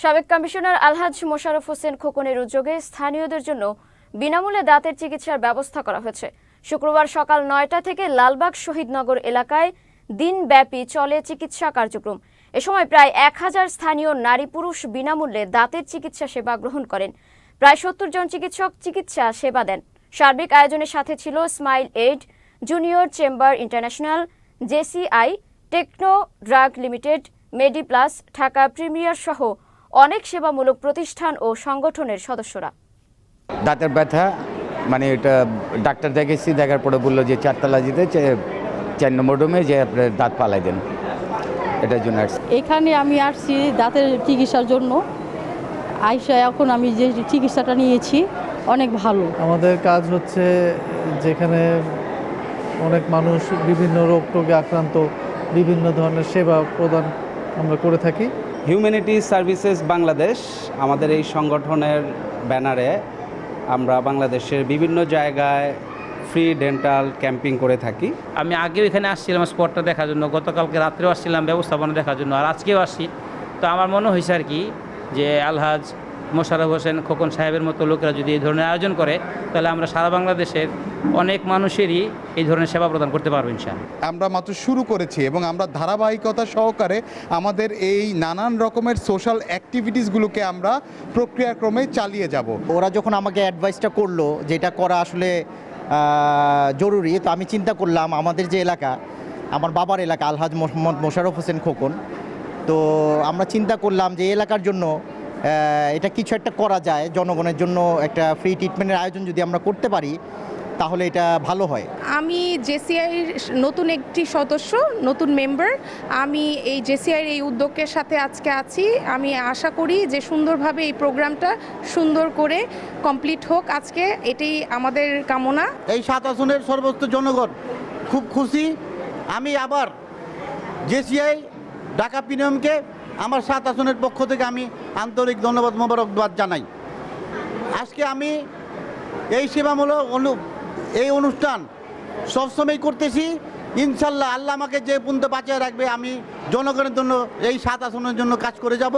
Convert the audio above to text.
সাবেক কমিশনার আলহাজ মোশারফ হোসেন খোকনের উদ্যোগে স্থানীয়দের জন্য বিনামূল্যে দাঁতের চিকিৎসার ব্যবস্থা করা হয়েছে। শুক্রবার সকাল নয়টা থেকে লালবাগ শহীদনগর এলাকায় দিনব্যাপী চলে চিকিৎসা কার্যক্রম। এ সময় প্রায় এক হাজার স্থানীয় নারী পুরুষ বিনামূল্যে দাঁতের চিকিৎসা সেবা গ্রহণ করেন। প্রায় সত্তর জন চিকিৎসক চিকিৎসা সেবা দেন। সার্বিক আয়োজনের সাথে ছিল smile aid, junior chamber international, JCI, techno drug limited medi plus Dhaka premier সহ অনেক সেবামূলক প্রতিষ্ঠান ও সংগঠনের সদস্যরা। দাঁতের ব্যথা মানে এটা ডাক্তার দেখেছি দেখার পরে বলল যে চারতলা যেতে চার নম্বর রুমে যে আপনার দাঁত পালাই দেন। এটার জন্য এখানে আমি আসছি দাঁতের চিকিৎসার জন্য। আইসা এখন আমি যে চিকিৎসাটা নিয়েছি অনেক ভালো। আমাদের কাজ হচ্ছে যেখানে অনেক মানুষ বিভিন্ন রোগ টোগে আক্রান্ত বিভিন্ন ধরনের সেবা প্রদান আমরা করে থাকি। হিউম্যানিটি সার্ভিসেস বাংলাদেশ, আমাদের এই সংগঠনের ব্যানারে আমরা বাংলাদেশের বিভিন্ন জায়গায় ফ্রি ডেন্টাল ক্যাম্পিং করে থাকি। আমি আগেও এখানে আসছিলাম স্পটটা দেখার জন্য, গতকালকে রাত্রেও আসছিলাম ব্যবস্থাপনা দেখার জন্য, আর আজকেও আসছি তো আমার মনে হয়েছে আর কি যে আলহাজ মোশাররফ হোসেন খোকন সাহেবের মতো লোকেরা যদি এই ধরনের আয়োজন করে তাহলে আমরা সারা বাংলাদেশের অনেক মানুষেরই এই ধরনের সেবা প্রদান করতে পারব ইনশাআল্লাহ। আমরা মাত্র শুরু করেছি এবং আমরা ধারাবাহিকতা সহকারে আমাদের এই নানান রকমের সোশ্যাল অ্যাক্টিভিটিসগুলোকে আমরা প্রক্রিয়াক্রমে চালিয়ে যাব। ওরা যখন আমাকে অ্যাডভাইসটা করল যেটা করা আসলে জরুরি তো আমি চিন্তা করলাম আমাদের যে এলাকা আমার বাবার এলাকা আলহাজ মোহাম্মদ মোশাররফ হোসেন খোকন তো আমরা চিন্তা করলাম যে এই এলাকার জন্য এটা কিছু একটা করা যায় জনগণের জন্য একটা ফ্রি ট্রিটমেন্টের আয়োজন যদি আমরা করতে পারি তাহলে এটা ভালো হয়। আমি জেসিআইর নতুন একটি সদস্য নতুন মেম্বার আমি এই জেসিআইর এই উদ্যোগের সাথে আজকে আছি। আমি আশা করি যে সুন্দরভাবে এই প্রোগ্রামটা সুন্দর করে কমপ্লিট হোক। আজকে এটাই আমাদের কামনা। এই সাত আসনের সর্বোচ্চ জনগণ খুব খুশি। আমি আবার জেসিআই ঢাকা প্রিমিয়ামকে আমার সাত আসনের পক্ষ থেকে আমি আন্তরিক ধন্যবাদ মোবারকবাদ জানাই। আজকে আমি এই সেবামূলক অনু, এই অনুষ্ঠান সবসময় করতেছি। ইনশাল্লাহ আল্লাহ আমাকে যে পর্যন্ত বাঁচিয়ে রাখবে, আমি জনগণের জন্য এই সাত আসনের জন্য কাজ করে যাব।